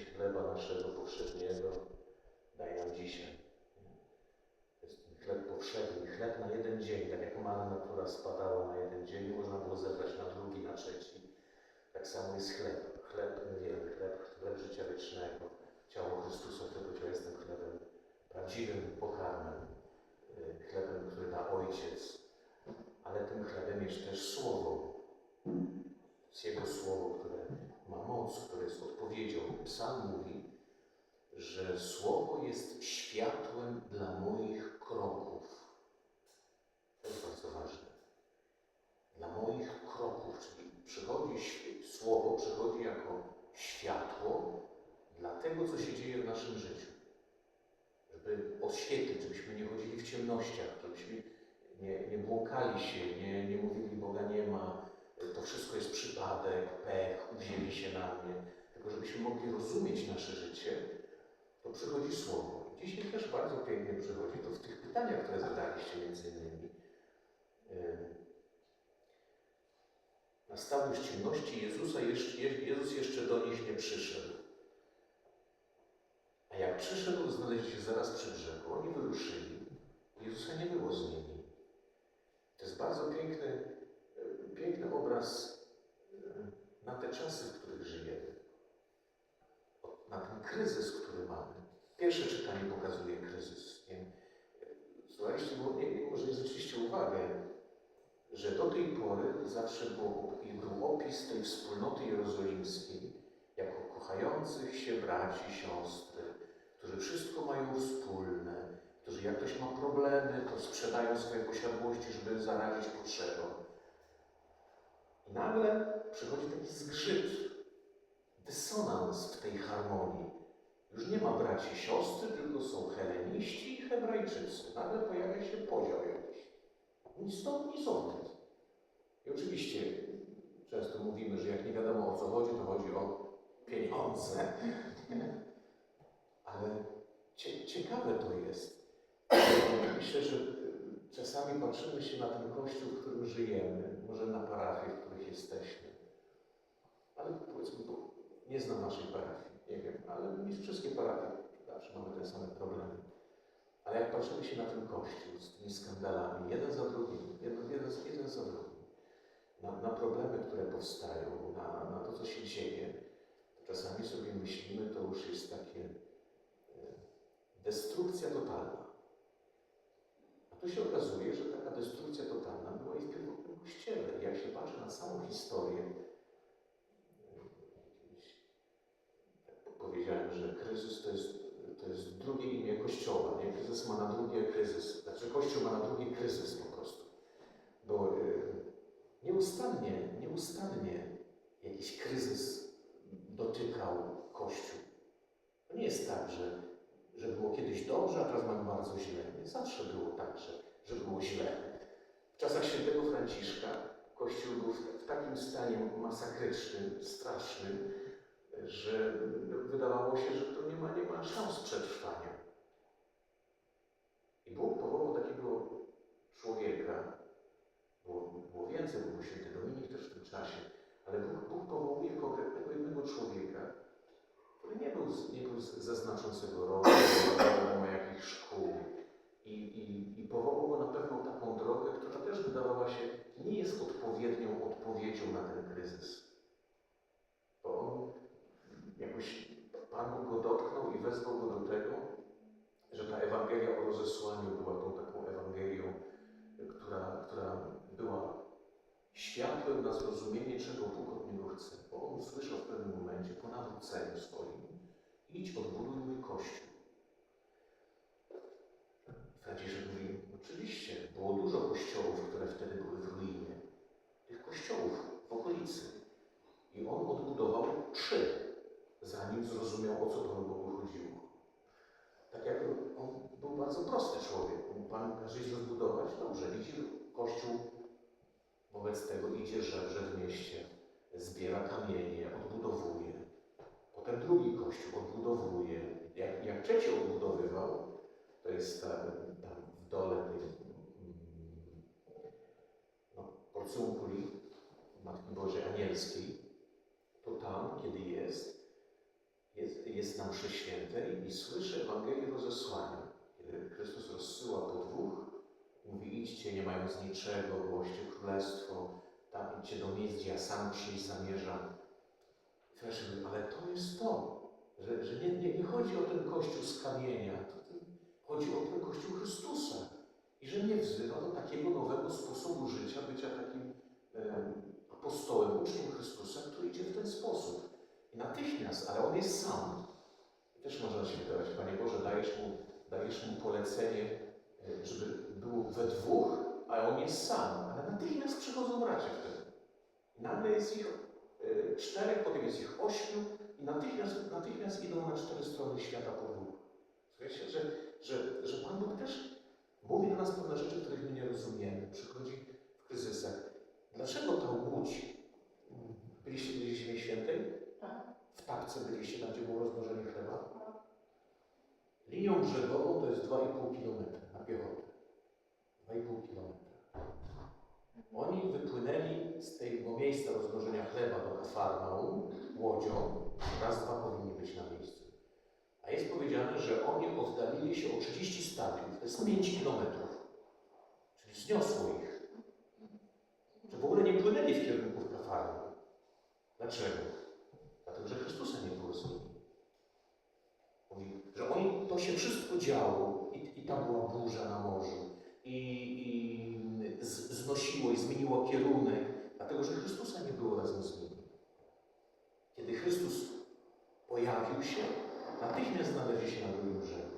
chleba naszego powszedniego daj nam dzisiaj. To jest ten chleb powszedni, chleb na jeden dzień, tak jak manna, która spadała na jeden dzień, można było zebrać na drugi, na trzeci. Tak samo jest chleb. Chleb, wiemy, chleb, chleb życia wiecznego. Ciało Chrystusa, którego ja jestem chlebem, prawdziwym pokarmem, y, chlebem, który da Ojciec. Ale tym chlebem jest też Słowo. To Jego Słowo, które ma moc, które jest odpowiedzią. Psalm mówi, że Słowo jest światłem dla moich kroków. To jest bardzo ważne. Dla moich kroków, czyli przychodzi Słowo, przychodzi jako światło dla tego, co się dzieje w naszym życiu. Żeby oświetlić, żebyśmy nie chodzili w ciemnościach, żebyśmy nie, nie błąkali się, nie, nie mówili Boga nie ma, to wszystko jest przypadek, pech, uwzięli się na mnie. Tylko żebyśmy mogli rozumieć nasze życie, to przychodzi Słowo. Dzisiaj też bardzo pięknie przychodzi to w tych pytaniach, które zadaliście między innymi. Ym, Nastały już ciemności Jezusa, jeszcze, Je- Jezus jeszcze do nich nie przyszedł. A jak przyszedł, znaleźli się zaraz przy brzegu. Oni wyruszyli. Jezusa nie było z nimi. To jest bardzo piękny, piękny obraz e, na te czasy, w których żyjemy. Na ten kryzys, który mamy. Pierwsze czytanie pokazuje kryzys. Nie? Słuchajcie, bo nie może zwróciliście uwagę, że do tej pory zawsze było, był opis tej wspólnoty jerozolimskiej jako kochających się braci, siostry, którzy wszystko mają wspólne, którzy jak ktoś ma problemy, to sprzedają swoje posiadłości, żeby zaradzić potrzebom. Nagle przychodzi taki zgrzyt, dysonans w tej harmonii. Już nie ma braci siostry, tylko są heleniści i hebrajczycy. Nagle pojawia się podział jakiś. Ni stąd, ni zowąd. I oczywiście często mówimy, że jak nie wiadomo o co chodzi, to chodzi o pieniądze. Ale cie, ciekawe to jest. Myślę, że czasami patrzymy się na ten kościół, w którym żyjemy, może na parafie, w których jesteśmy. Ale powiedzmy, bo nie znam naszej parafii, nie wiem, ale nie wszystkie parafie zawsze mamy te same problemy. Ale jak patrzymy się na ten kościół z tymi skandalami, jeden za drugim, jeden, jeden, jeden za drugim, na, na problemy, które powstają, na, na to, co się dzieje, to czasami sobie myślimy, to już jest takie e, destrukcja totalna. A tu się okazuje, że taka destrukcja totalna była i w pierwotnym kościele. Jak się patrzy na całą historię, powiedziałem, że kryzys to jest, to jest drugie imię Kościoła. Nie? Kryzys ma na drugie kryzys. Znaczy Kościół ma na drugie kryzys po prostu. Bo e, nieustannie, nieustannie jakiś kryzys dotykał Kościół. To nie jest tak, że, że było kiedyś dobrze, a teraz mamy bardzo źle. Nie zawsze było tak, że, że było źle. W czasach świętego Franciszka Kościół był w, takim stanie masakrycznym, strasznym, że wydawało się, że to nie ma, nie ma szans przetrwania. I Bóg powołał takiego człowieka, było, było więcej, był święty Dominik też w tym czasie, ale Bóg, Bóg powołuje konkretnego jednego człowieka, który nie był, nie był z- ze znaczącego rodu, nie wiadomo jakich szkół. I, i, I powołał go na pewną taką drogę, która też wydawała się nie jest odpowiednią odpowiedzią na ten kryzys. Bo on jakoś Pan go dotknął i wezwał go do tego, że ta Ewangelia o rozesłaniu była tą taką Ewangelią, która, która była światłem na zrozumienie, czego Bóg od niego chce. Bo on usłyszał w pewnym momencie po nawróceniu swoim, idź odbuduj mój Kościół. Franciszek mówi, oczywiście, było dużo kościołów, które wtedy były w ruinie. Tych kościołów I on odbudował trzy, zanim zrozumiał, o co Panu Bogu chodziło. Tak jak on był bardzo prosty człowiek. Pan każe iść rozbudować, dobrze, idzie kościół, wobec tego idzie żebrze w mieście, zbiera kamienie, odbudowuje. Potem drugi kościół odbudowuje. Jak, jak trzeci odbudowywał, to jest tam, tam w dole tej mm, no, Matki Bożej Anielskiej, to tam, kiedy jest, jest, jest na mszy świętej i słyszy Ewangelię rozesłania, kiedy Chrystus rozsyła po dwóch, mówi idźcie nie mając niczego, głoście królestwo, tam idźcie do miejsc, gdzie ja sam przyjść zamierzam. Wiesz, ale to jest to, że, że nie, nie, nie chodzi o ten Kościół z kamienia, chodzi o ten Kościół Chrystusa. I że nie wzywa do takiego nowego sposobu życia, bycia takim apostołem, uczniem Chrystusa, który idzie w ten sposób. I natychmiast, ale on jest sam. I też można się wydawać, Panie Boże, dajesz mu, dajesz mu polecenie, e, żeby był we dwóch, a on jest sam. Ale natychmiast przychodzą bracia wtedy. I nagle jest ich e, czterech, potem jest ich ośmiu i natychmiast, natychmiast idą na cztery strony świata po dwóch. Słuchajcie, że, że, że Pan Bóg też mówi do nas pewne rzeczy, których my nie rozumiemy. Przychodzi w kryzysach. Dlaczego ta łódź? Byliście w Ziemi Świętej? Tak. W Tapce byliście, tam gdzie było rozmnożenie chleba? Linią brzegową to jest 2,5 km na piechotę. 2,5 km. Oni wypłynęli z tego miejsca rozmnożenia chleba do Kafarnaum łodzią. Raz, dwa powinni być na miejscu. A jest powiedziane, że oni oddalili się o 30 stadiów, to jest 5 km. Czyli zniosło ich. W ogóle nie płynęli w kierunku Kafarnaum. Dlaczego? Dlatego, że Chrystusa nie było z nimi. Mówi, że oni, to się wszystko działo i, i tam była burza na morzu i, i z, znosiło i zmieniło kierunek, dlatego, że Chrystusa nie było razem z nimi. Kiedy Chrystus pojawił się, natychmiast znaleźli się na drugim brzegu.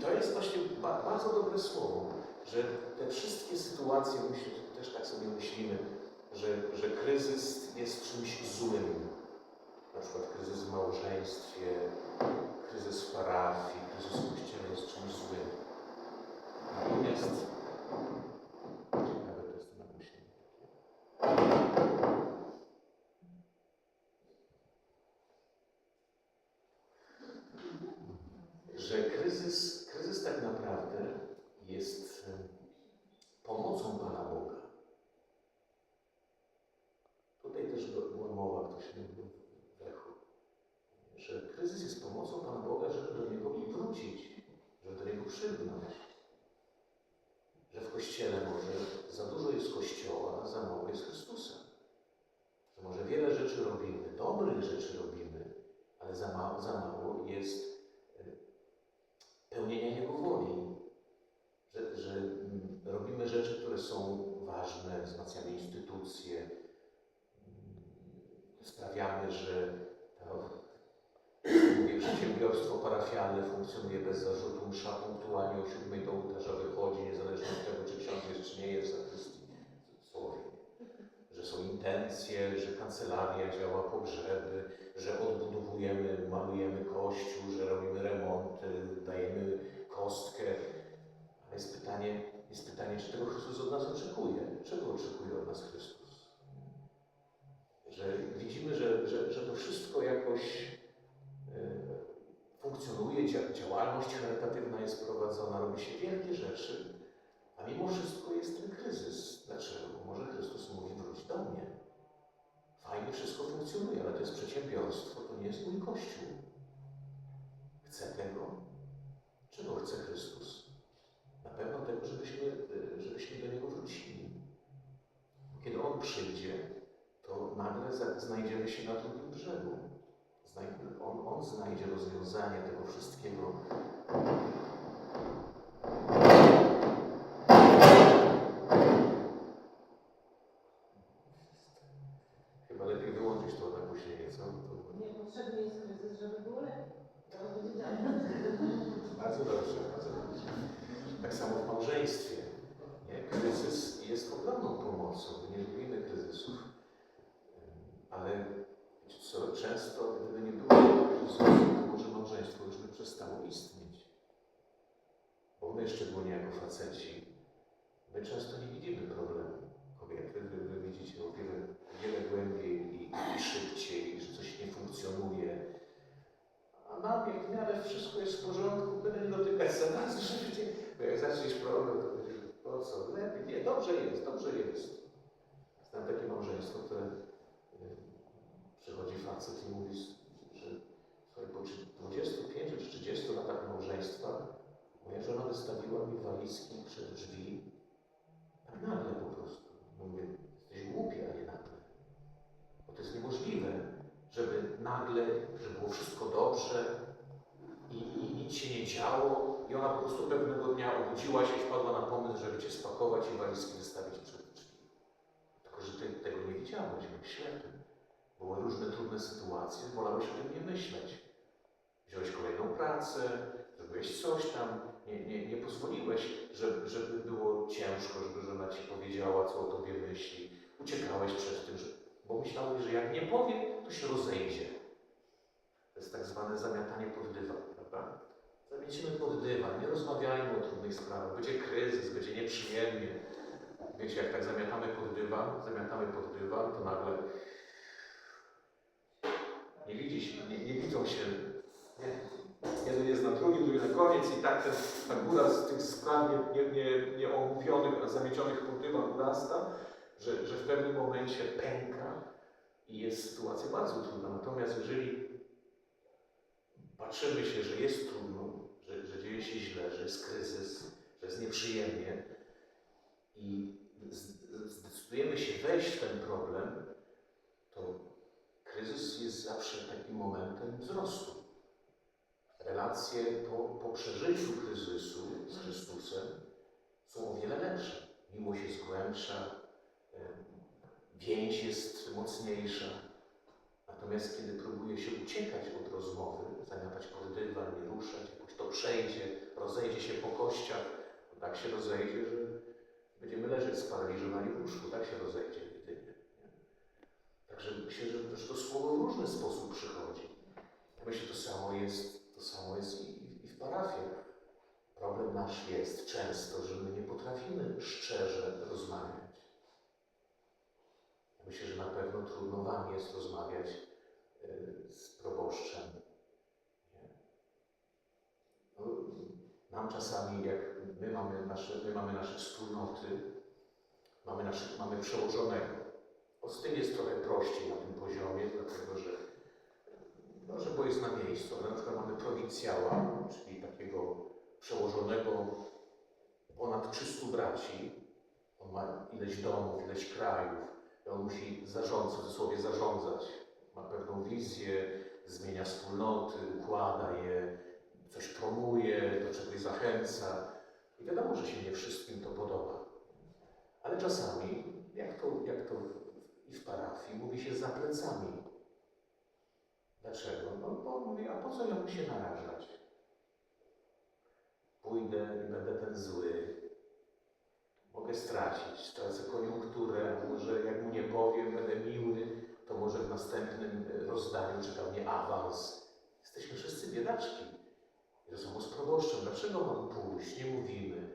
To jest właśnie ba, bardzo dobre słowo, że te wszystkie sytuacje, myślę, też tak sobie myślimy, że, że kryzys jest czymś złym. Na przykład kryzys w małżeństwie, kryzys w parafii, kryzys w kościele jest czymś złym. Natomiast ciekawe to jest to na myślenie. Że kryzys, kryzys tak naprawdę jest em, pomocą Pana Boga. Tutaj też by- była mowa, ktoś mówił w echu, że kryzys jest pomocą Pana Boga, żeby do Niego wrócić, żeby do Niego przylgnąć. Że w Kościele może za dużo jest Kościoła, a za mało jest Chrystusa. Że może wiele rzeczy robimy, dobrych rzeczy robimy, ale za mało, za mało jest e, pełnienia Jego woli. Że, że mm, robimy rzeczy, które są ważne, wzmacniamy instytucje, mm, sprawiamy, że to mówię, przedsiębiorstwo parafialne funkcjonuje bez zarzutu, msza punktualnie o siódmej do ołtarza wychodzi, niezależnie od tego, czy ksiądz jest, czy nie jest w. Intencje, że kancelaria działa pogrzeby, że odbudowujemy, malujemy kościół, że robimy remonty, dajemy kostkę. Ale jest pytanie, jest pytanie, czy tego Chrystus od nas oczekuje? Czego oczekuje od nas Chrystus? Że widzimy, że, że, że to wszystko jakoś e, funkcjonuje, dzia- działalność charytatywna jest prowadzona, robi się wielkie rzeczy, mimo wszystko jest ten kryzys. Dlaczego? Bo może Chrystus mówi, wróć do mnie. Fajnie wszystko funkcjonuje, ale to jest przedsiębiorstwo, to nie jest mój Kościół. Chcę tego? Czego chce Chrystus? Na pewno tego, żebyśmy, żebyśmy do Niego wrócili. Kiedy On przyjdzie, to nagle znajdziemy się na drugim brzegu. On, on znajdzie rozwiązanie tego wszystkiego. Chyba lepiej wyłączyć to nagłośnienie, co? To Niepotrzebny jest kryzys, żeby było lepiej. To będzie dalej. bardzo dobrze, bardzo dobrze. Tak samo w małżeństwie. Nie? Kryzys jest ogromną pomocą. My nie lubimy kryzysów. Ale wiecie co, często gdyby nie było kryzysu, to może małżeństwo już by przestało istnieć. Bo my, szczególnie jako faceci, my często nie widzimy problemu. Kobiety, wy, wy widzicie o wiele, wiele głębiej i, i szybciej, że coś nie funkcjonuje. A nam jak w miarę wszystko jest w porządku, byle nie dotykać za nas życie. Bo jak zaczniesz problem, to będzie po co? Lepiej, nie, dobrze jest, dobrze jest. Znam takie małżeństwo, które y, przychodzi facet i mówi, że po trzy- 25 czy 30 latach małżeństwa moja żona wystawiła mi walizki przed drzwi. Tak nagle po prostu. Mówię, jesteś głupi, a nie nagle. Bo to jest niemożliwe, żeby nagle, żeby było wszystko dobrze i, i nic się nie działo. I ona po prostu pewnego dnia obudziła się wpadła na pomysł, żeby cię spakować i walizki wystawić przed drzwi. Tylko, że ty tego nie widziałeś, byłeś ślepy. Były różne trudne sytuacje, wolałeś o tym nie myśleć. Wziąłeś kolejną pracę, zrobiłeś coś tam, nie, nie, nie pozwoliłeś, żeby, żeby było ciężko, żeby żona ci powiedziała, co o tobie myśli. Uciekałeś przed tym, że, bo myślałeś, że jak nie powie, to się rozejdzie. To jest tak zwane zamiatanie pod dywan, prawda? Zamiecimy pod dywan, nie rozmawiajmy o trudnych sprawach. Będzie kryzys, będzie nieprzyjemnie. Wiecie, jak tak zamiatamy pod dywan, zamiatamy pod dywan, to nagle nie widzi się, nie, nie widzą się. Nie. Jeden jest na drugim, drugi na koniec i tak ten, ta góra z tych spraw nie, nie, nie, nieomówionych, a zamiecionych pod dywan urasta, że, że w pewnym momencie pęka i jest sytuacja bardzo trudna. Natomiast jeżeli patrzymy się, że jest trudno, że, że dzieje się źle, że jest kryzys, że jest nieprzyjemnie i zdecydujemy się wejść w ten problem, to kryzys jest zawsze takim momentem wzrostu. Relacje po, po przeżyciu kryzysu z Chrystusem są o wiele lepsze. Miłość jest głębsza, więź jest mocniejsza. Natomiast kiedy próbuje się uciekać od rozmowy, zamiatać pod dywan, nie ruszać, jakoś to przejdzie, rozejdzie się po kościach, to tak się rozejdzie, że będziemy leżeć sparaliżowani w łóżku, tak się rozejdzie jedynie. Nie? Także myślę, że też to słowo w różny sposób przychodzi. Myślę, to samo jest, to samo jest i, i- w parafiach. Problem nasz jest często, że my nie potrafimy szczerze rozmawiać. Myślę, że na pewno trudno Wam jest rozmawiać y, z proboszczem. No, nam czasami, jak my mamy nasze, my mamy nasze wspólnoty, mamy, naszych, mamy przełożonego. Bo z tym jest trochę prościej na tym poziomie, dlatego że, no, że bo jest na miejscu, ale na przykład mamy prowincjała, czyli takiego przełożonego ponad 300 braci. On ma ileś domów, ileś krajów. I on musi zarządzać, w cudzysłowie zarządzać. Ma pewną wizję, zmienia wspólnoty, układa je, coś promuje, do czegoś zachęca. I wiadomo, że się nie wszystkim to podoba. Ale czasami, jak to, jak to i w parafii, mówi się za plecami. Dlaczego? No bo mówi, a po co ja mu się narażać? Pójdę i będę ten zły. Mogę stracić, stracę koniunkturę, może jak mu nie powiem, będę miły, to może w następnym e, rozdaniu czeka mnie awans. Jesteśmy wszyscy biedaczki. I to z proboszczem. Dlaczego mam pójść? Nie mówimy.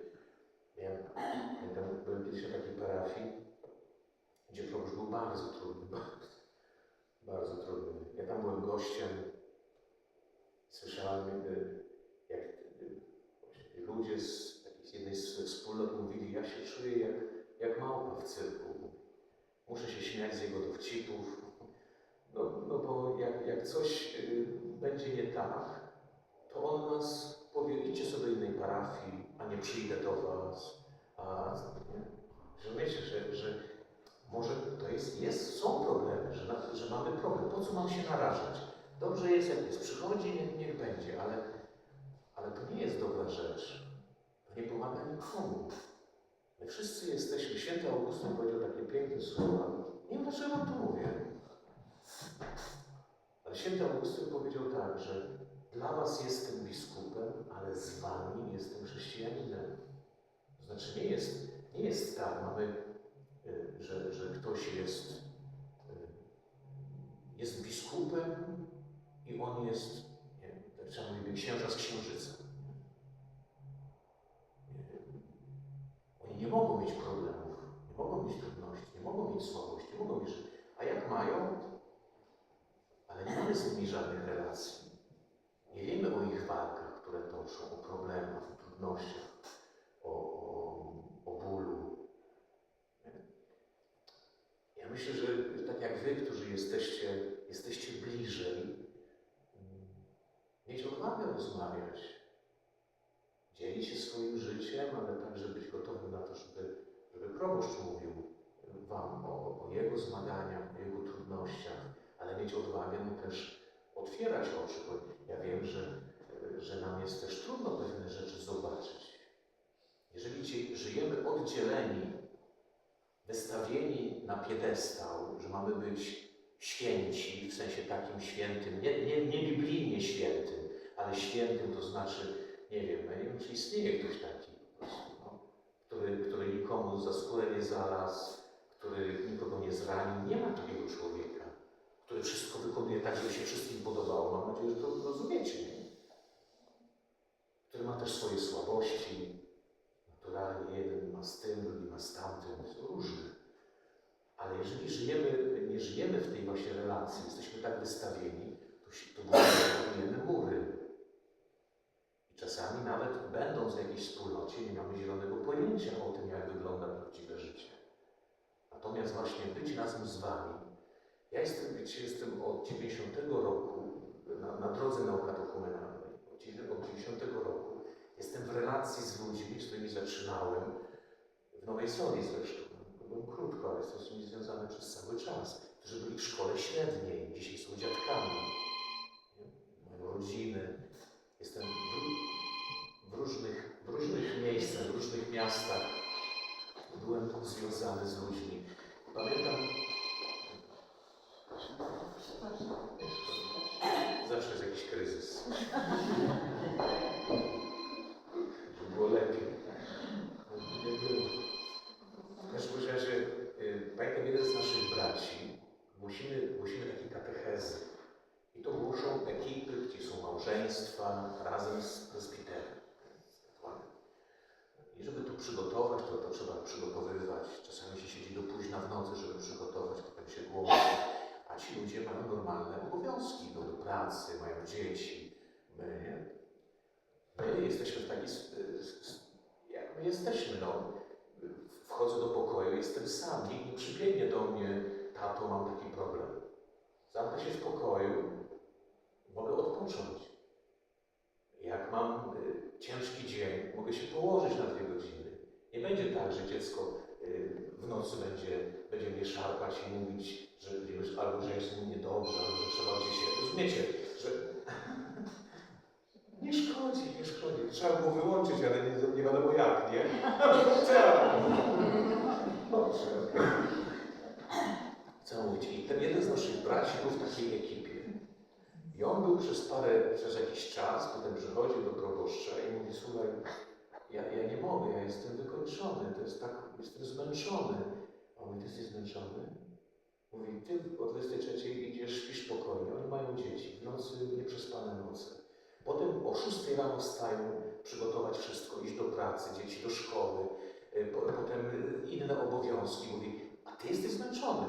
Ja pamiętam, byłem kiedyś na takiej parafii, gdzie proboszcz był bardzo trudny, bardzo, trudny. Ja tam byłem gościem, słyszałem, jak ludzie z jednej z wspólnot mówili, ja się czuję jak, jak małpa w cyrku. Muszę się śmiać z jego dowcipów. No, no bo jak, jak coś y, będzie nie tak, to on nas powie, idźcie sobie innej parafii, a nie przyjdę do was. A, nie? Rozumiecie, że, że może to jest, jest, są problemy, że, że mamy problem. Po co mam się narażać? Dobrze jest, jak jest. Przychodzi, niech, niech będzie, ale, ale to nie jest dobra rzecz. To nie pomaga nikomu. My wszyscy jesteśmy, święty Augustyn powiedział takie piękne słowa. Nie wiem, dlaczego to mówię. Ale święty Augustyn powiedział tak, że dla was jestem biskupem, ale z wami jestem chrześcijaninem. To znaczy nie jest, nie jest tak, mamy, że, że ktoś jest, y, jest biskupem i on jest, nie tak trzeba mówić, księża z księżyca. Nie. Oni nie mogą mieć problemów, nie mogą mieć trudności, nie mogą mieć słabości, nie mogą mieć, a jak mają, ale nie mamy z nimi żadnych relacji. Nie wiemy o ich walkach, które toczą, o problemach, o trudnościach, o, o bólu. Ja myślę, że tak jak wy, którzy jesteście, jesteście bliżej, odwagę rozmawiać, dzielić się swoim życiem, ale także być gotowym na to, żeby, żeby proboszcz mówił Wam o, o jego zmaganiach, o jego trudnościach, ale mieć odwagę też otwierać oczy, bo ja wiem, że, że nam jest też trudno pewne rzeczy zobaczyć. Jeżeli żyjemy oddzieleni, wystawieni na piedestał, że mamy być święci, w sensie takim świętym, nie, nie, nie biblijnie świętym, ale świętym to znaczy, nie wiem, nie wiem, czy istnieje ktoś taki po prostu, no, który, który nikomu za skórę nie zaraz, który nikogo nie zranił. Nie ma takiego człowieka, który wszystko wykonuje tak, żeby się wszystkim podobało. Mam nadzieję, że to rozumiecie, nie? Który ma też swoje słabości. Naturalnie jeden ma z tym, drugi ma z tamtym, są różne. Ale jeżeli żyjemy, nie żyjemy w tej właśnie relacji, jesteśmy tak wystawieni, to, to budujemy mury. I czasami nawet będąc w jakiejś wspólnocie, nie mamy zielonego pojęcia o tym, jak wygląda prawdziwe życie. Natomiast właśnie być razem z Wami. Ja jestem, wiecie, jestem od 90 roku na, na drodze naukatochumenalnej. Od 90 od 90 roku jestem w relacji z ludźmi, z którymi zaczynałem w Nowej Soli zresztą. Byłem krótko, ale jestem z nimi związany przez cały czas. Którzy byli w szkole średniej, dzisiaj są dziadkami. Mają rodziny. Jestem w, w, różnych, w różnych miejscach, w różnych miastach. Byłem związany z ludźmi. Pamiętam, zawsze jest jakiś kryzys. Żeby było lepiej. Nie było. W każdym razie, y, pamiętam jeden z naszych braci, głosimy, głosimy takie katechezy. I to głoszą ekipy, gdzie są małżeństwa razem z prezbiterem. I żeby to przygotować, to, to trzeba przygotowywać. Czasami się siedzi do późna w nocy, żeby przygotować, potem się głosi. A ci ludzie mają normalne obowiązki, idą do pracy, mają dzieci. My nie. My jesteśmy w taki, s- s- jak my jesteśmy, no. Wchodzę do pokoju, jestem sam, nikt nie przybiegnie do mnie, tato, mam taki problem. Zamknę się w pokoju, mogę odpocząć. Jak mam y, ciężki dzień, mogę się położyć na dwie godziny. Nie będzie tak, że dziecko y, w nocy będzie, będzie mnie szarpać i mówić, że, że albo że jest mu niedobrze, albo że trzeba gdzieś się... Rozumiecie, że nie szkodzi, nie szkodzi. Trzeba było wyłączyć, ale nie, nie wiadomo jak, nie? Tak. Dobrze. Mówić? I ten jeden z naszych braci był w takiej ekipie. I on był przez parę, przez jakiś czas, potem przychodził do proboszcza i mówi, słuchaj, ja, ja nie mogę, ja jestem wykończony, to jest tak, jestem zmęczony. A on mówi, ty jesteś zmęczony? Mówi, ty o 23 idziesz, śpisz spokojnie, oni mają dzieci, w nocy nieprzespane noce. Potem o 6 rano wstają, przygotować wszystko, iść do pracy, dzieci do szkoły, y, po, potem y, inne obowiązki. Mówi, a ty jesteś zmęczony.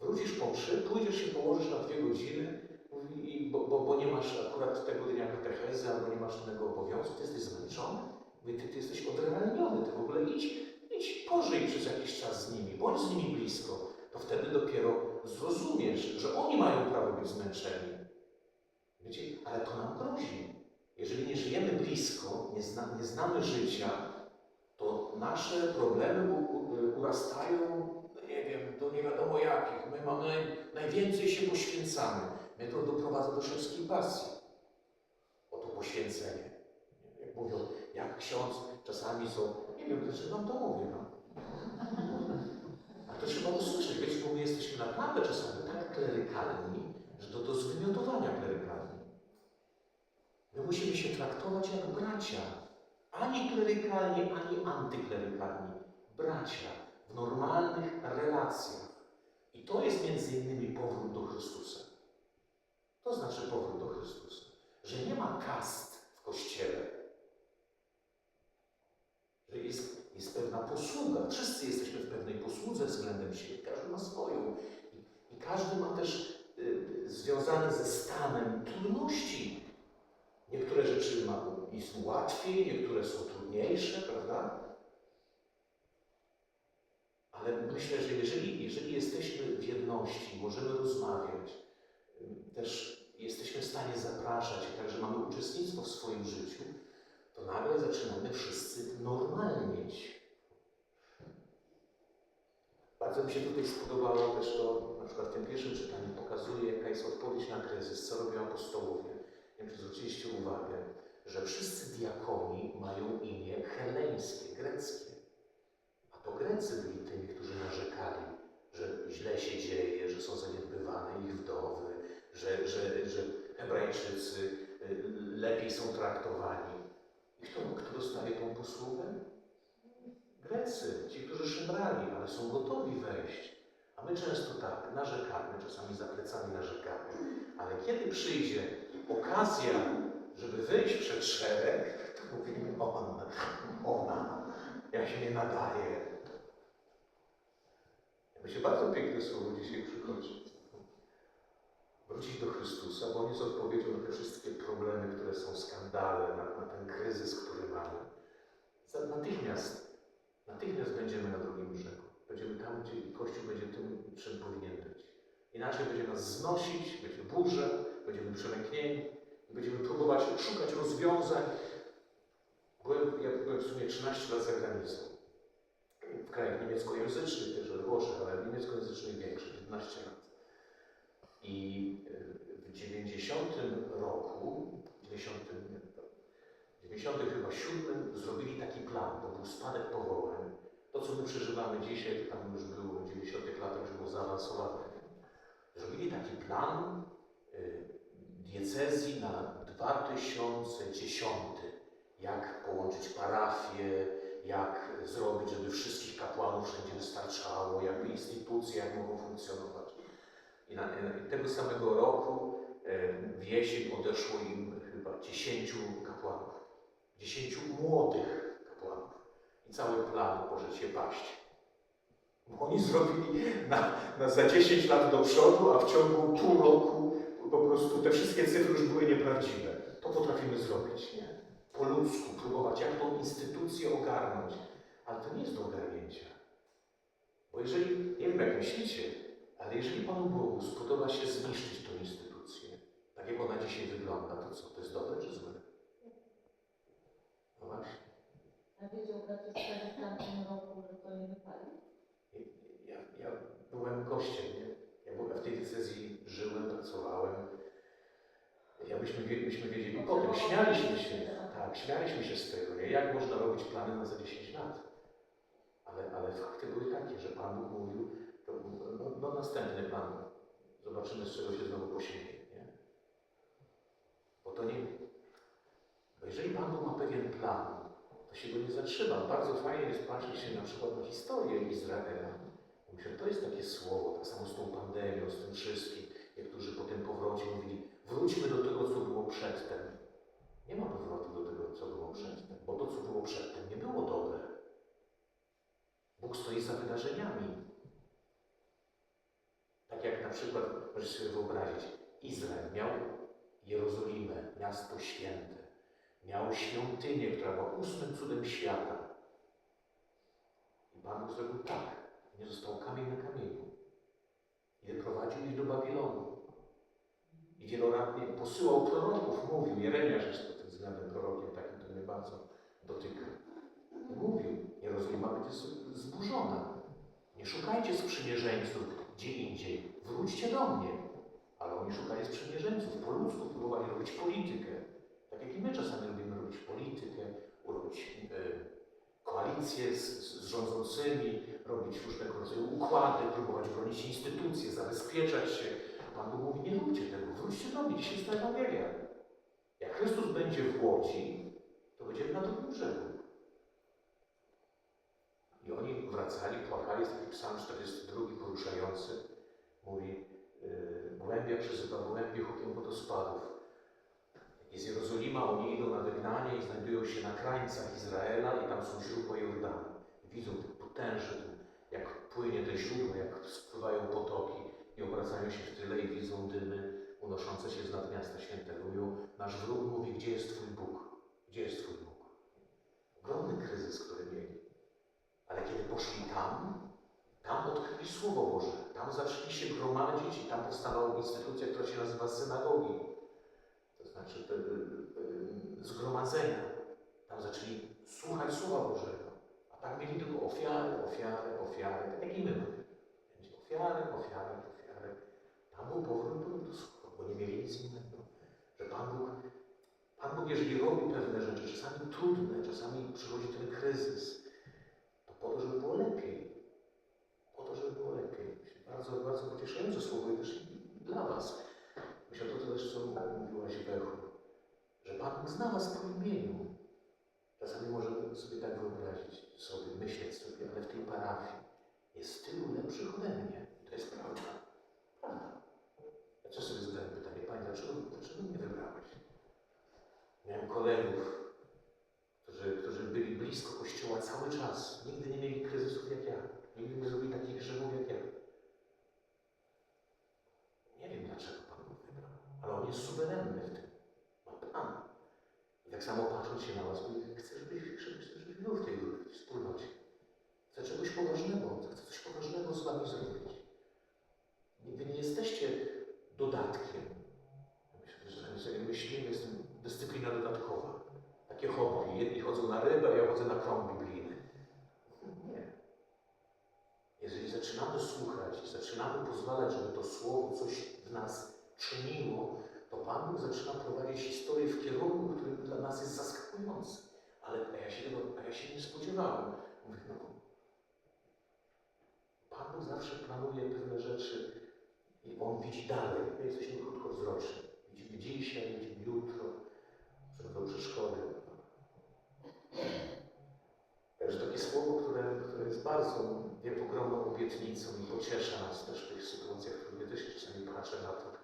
Wrócisz po mszy, pójdziesz się położysz na dwie godziny, mówi, bo, bo, bo nie masz akurat tego dnia katechezy, albo nie masz innego obowiązku, ty jesteś zmęczony. Mówi, ty, ty jesteś odrealniony, ty w ogóle idź, idź pożyj przez jakiś czas z nimi, bądź z nimi blisko. To wtedy dopiero zrozumiesz, że oni mają prawo być zmęczeni. Wiecie, ale to nam grozi. Jeżeli nie żyjemy blisko, nie, zna, nie znamy życia, to nasze problemy u, u, urastają, no nie wiem, do nie wiadomo jakich. My mamy, naj, najwięcej się poświęcamy. Mnie to doprowadza do szewskiej pasji. O to poświęcenie. Mówią, jak ksiądz, czasami są, nie wiem, dlaczego wam to mówię, no. A to trzeba usłyszeć, bo my jesteśmy naprawdę czasami tak klerykalni, że to do zwymiotowania klerykalni. My musimy się traktować jak bracia. Ani klerykalni, ani antyklerykalni. Bracia w normalnych relacjach. I to jest między innymi powrót do Chrystusa. To znaczy powrót do Chrystusa. Że nie ma kast w Kościele. Że jest, jest pewna posługa. Wszyscy jesteśmy w pewnej posłudze względem siebie. Każdy swoją. I, każdy ma też y, związane ze stanem trudności. Niektóre rzeczy ma, jest łatwiej, niektóre są trudniejsze, prawda? Ale myślę, że jeżeli, jeżeli jesteśmy w jedności, możemy rozmawiać, y, też jesteśmy w stanie zapraszać, także mamy uczestnictwo w swoim życiu, to nagle zaczynamy wszyscy normalnieć. Bardzo mi się tutaj spodobało też to, na przykład w tym pierwszym czytaniu pokazuje, jaka jest odpowiedź na kryzys, co robią apostołowie. Nie wiem, czy zwróciliście uwagę, że wszyscy diakoni mają imię heleńskie, greckie. A to Grecy byli tymi, którzy narzekali, że źle się dzieje, że są zaniedbywane ich wdowy, że, że, że Hebrajczycy y, lepiej są traktowani. I kto, kto dostaje tą posługę? Grecy, ci, którzy szemrali, ale są gotowi wejść. A my często tak narzekamy, czasami za plecami narzekamy, ale kiedy przyjdzie okazja, żeby wyjść przed szereg, to mówimy on, ona, ja się nie nadaję. Mi się bardzo piękne słowo dzisiaj przychodzi. Wrócić do Chrystusa, bo On jest odpowiedzią na te wszystkie problemy, które są skandale, na, na ten kryzys, który mamy. Natychmiast, natychmiast będziemy na drugim brzegu. Będziemy tam, gdzie Kościół będzie tym, czym powinien być. Inaczej będzie nas znosić, będzie burza, będziemy przelęknieni będziemy próbować szukać rozwiązań. Byłem, ja byłem w sumie 13 lat za granicą. W krajach niemieckojęzycznych też, we Włoszech, ale niemieckojęzycznych większe, 15 lat. I y, w 90 roku, 90, nie, 90 chyba 7 zrobili taki plan, to był spadek powołań. To, co my przeżywamy dzisiaj, to tam już było w 90 latach, już było zaawansowane. Zrobili taki plan y, diecezji na 2010. Jak połączyć parafie, jak zrobić, żeby wszystkich kapłanów wszędzie wystarczało, jakby instytucje, jak mogą funkcjonować. I, na, tego samego roku e, w jesień odeszło im chyba 10 kapłanów. 10 młodych kapłanów. I cały plan może się paść. Bo oni zrobili na, na za 10 lat do przodu, a w ciągu pół roku po prostu te wszystkie cyfry już były nieprawdziwe. To potrafimy zrobić, nie? Po ludzku próbować, jak tą instytucję ogarnąć. Ale to nie jest do ogarnięcia. Bo jeżeli, nie wiem jak myślicie, ale jeżeli Panu Bogu spodoba się zniszczyć tą instytucję, tak jak ona dzisiaj wygląda, to co? To jest dobre czy złe? Właśnie. A wiedział brat wtedy w tamtym roku, że to nie wypali? Ja, ja byłem gościem, nie? Ja byłem w tej decyzji, żyłem, pracowałem. Ja myśmy, myśmy wiedzieli potem, śmialiśmy się, tak, śmialiśmy się z tego, nie? Jak można robić plany na za 10 lat? Ale, ale fakty były takie, że Pan Bóg mówił, to, no, no następny plan, zobaczymy z czego się znowu posieje, nie? Bo to nie, bo jeżeli Pan ma pewien plan, to się go nie zatrzyma. Bardzo fajnie jest patrzeć się na przykład na historię Izraela. Myślę, to jest takie słowo, tak samo z tą pandemią, z tym wszystkim. Niektórzy po tym powrocie mówili, wróćmy do tego, co było przedtem. Nie ma powrotu do tego, co było przedtem, bo to, co było przedtem, nie było dobre. Bóg stoi za wydarzeniami. Tak jak na przykład, możesz sobie wyobrazić, Izrael miał Jerozolimę, miasto święte. Miał świątynię, która była ósmym cudem świata. I Pan Bóg zrobił tak. Nie został kamień na kamieniu. I prowadził ich do Babilonu. I wieloracznie posyłał proroków, mówił, Jeremiasz jest pod tym względem prorokiem, takim, to mnie bardzo dotyka. I mówił, Jerozolima będzie zburzona. Nie szukajcie sprzymierzeńców gdzie indziej. Wróćcie do mnie. Ale oni szukali sprzymierzeńców. Po ludzku próbowali robić politykę. Tak jak i my czasami lubimy robić politykę, robić e, koalicje z, z rządzącymi, robić różnego rodzaju układy, próbować bronić instytucje, zabezpieczać się. Pan Bóg mówi, nie róbcie tego, wróćcie do mnie, dzisiaj jest Ewangelia. Jak Chrystus będzie w Łodzi, to będziemy na drugim brzegu. I oni wracali, płakali, jest taki psalm 42 poruszający. Mówi, yy, głębia przyzywa głębie hukiem wodospadów. Jest Jerozolima, oni idą na wygnanie i znajdują się na krańcach Izraela i tam są źródła Jordanu. Widzą potężny, jak płynie te źródła, jak spływają potoki i obracają się w tyle i widzą dymy unoszące się z nad miasta świętego. Mówią, nasz wróg mówi, gdzie jest Twój Bóg? Gdzie jest Twój Bóg? Ogromny kryzys, który mieli. Ale kiedy poszli tam, tam odkryli Słowo Boże. Tam zaczęli się gromadzić i tam powstała instytucja, która się nazywa synagogi. Znaczy te y, y, zgromadzenia, tam zaczęli słuchać Słowa Bożego, a tak mieli tylko ofiary, ofiary, ofiary, tak jak i my mamy. Ofiary, ofiary, ofiary. Tam był powrót do, Słowa, bo nie mieli nic innego. Że Pan Bóg, Pan Bóg, jeżeli robi pewne rzeczy, czasami trudne, czasami przychodzi ten kryzys, to po to, żeby było lepiej. Po to, żeby było lepiej. Bardzo, bardzo pocieszające słowo też dla Was. Myślę, to też, co mówiłaś Bechu, że Pan Bóg zna Was po imieniu. Czasami możemy sobie tak wyobrazić, sobie myśleć sobie, ale w tej parafii jest tylu lepszych ode mnie. To jest prawda. Prawda. Ja sobie zadałem pytanie, Panie, dlaczego, dlaczego mnie wybrałeś? Miałem kolegów, którzy, którzy byli blisko Kościoła cały czas. Nigdy nie mieli kryzysów jak ja. Nigdy nie zrobili takich grzechów jak ja. Nie wiem dlaczego Pan Bóg wybrał, ale On jest suwerenny w tym. Ma plan. I tak samo patrząc się na Was, mówię, chcę, żebyś, żebyś, żebyś był w tej grupie, w wspólnocie. Chcę czegoś poważnego, chcę coś poważnego z Wami zrobić. Wy nie jesteście dodatkiem. Myślę, że czasami sobie myślimy, jest dyscyplina dodatkowa. Takie hobby. Jedni chodzą na rybę, ja chodzę na krąg biblijny. Nie. Jeżeli zaczynamy słuchać i zaczynamy pozwalać, żeby to słowo coś w nas czyniło, to Pan Bóg zaczyna prowadzić historię w kierunku, który dla nas jest zaskakujący. Ale a ja się nie spodziewałem. Mówię, no, Pan Bóg zawsze planuje pewne rzeczy i On widzi dalej. My jesteśmy krótkowzroczni. Widzimy dzisiaj, widzimy jutro, są to przeszkody. Także takie słowo, które, które jest bardzo niepogromną obietnicą i pociesza nas też w tych sytuacjach, w których też czasami patrzę na to.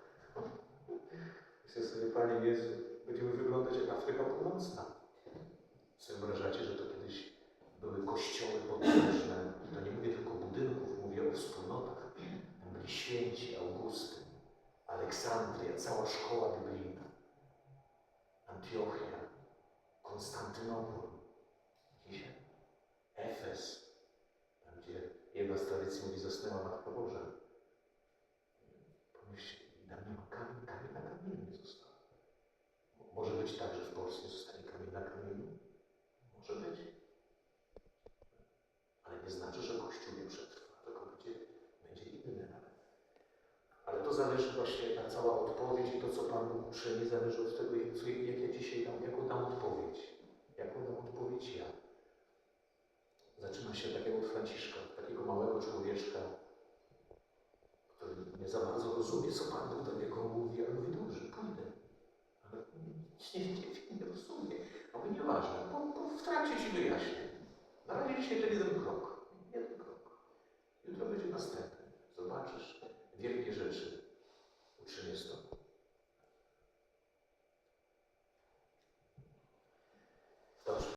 Myślę sobie, Panie Jezu, będziemy wyglądać jak Afryka Północna. Sobie wyobrażacie, że to kiedyś były kościoły potężne. To nie mówię tylko budynków, mówię o wspólnotach. Tam byli święci, Augustyn, Aleksandria, cała szkoła biblijna, Antiochia, Konstantynopol, dzisiaj Efes, tam gdzie jedna z tradycji mówi zasnęła Matka Boża. Pomyślcie, tam nie ma kamień, kamień na kamieniu nie został. Może być tak, że w Polsce nie też właśnie ta cała odpowiedź i to, co Pan Bóg uczyni, zależy od tego, jak ja dzisiaj dam, jaką dam odpowiedź. Jaką dam odpowiedź ja. Zaczyna się takiego Franciszka, takiego małego człowieczka, który nie za bardzo rozumie, co Pan Bóg do niego mówi, ale mówi, dobrze, pójdę. Ale nic nie, nie, nie rozumie. A mówi, nieważne, bo, bo w trakcie Ci wyjaśnię. Na razie dzisiaj to jeden krok. Jeden krok. Jutro będzie następny. Zobaczysz wielkie rzeczy. Шелестов. Потому что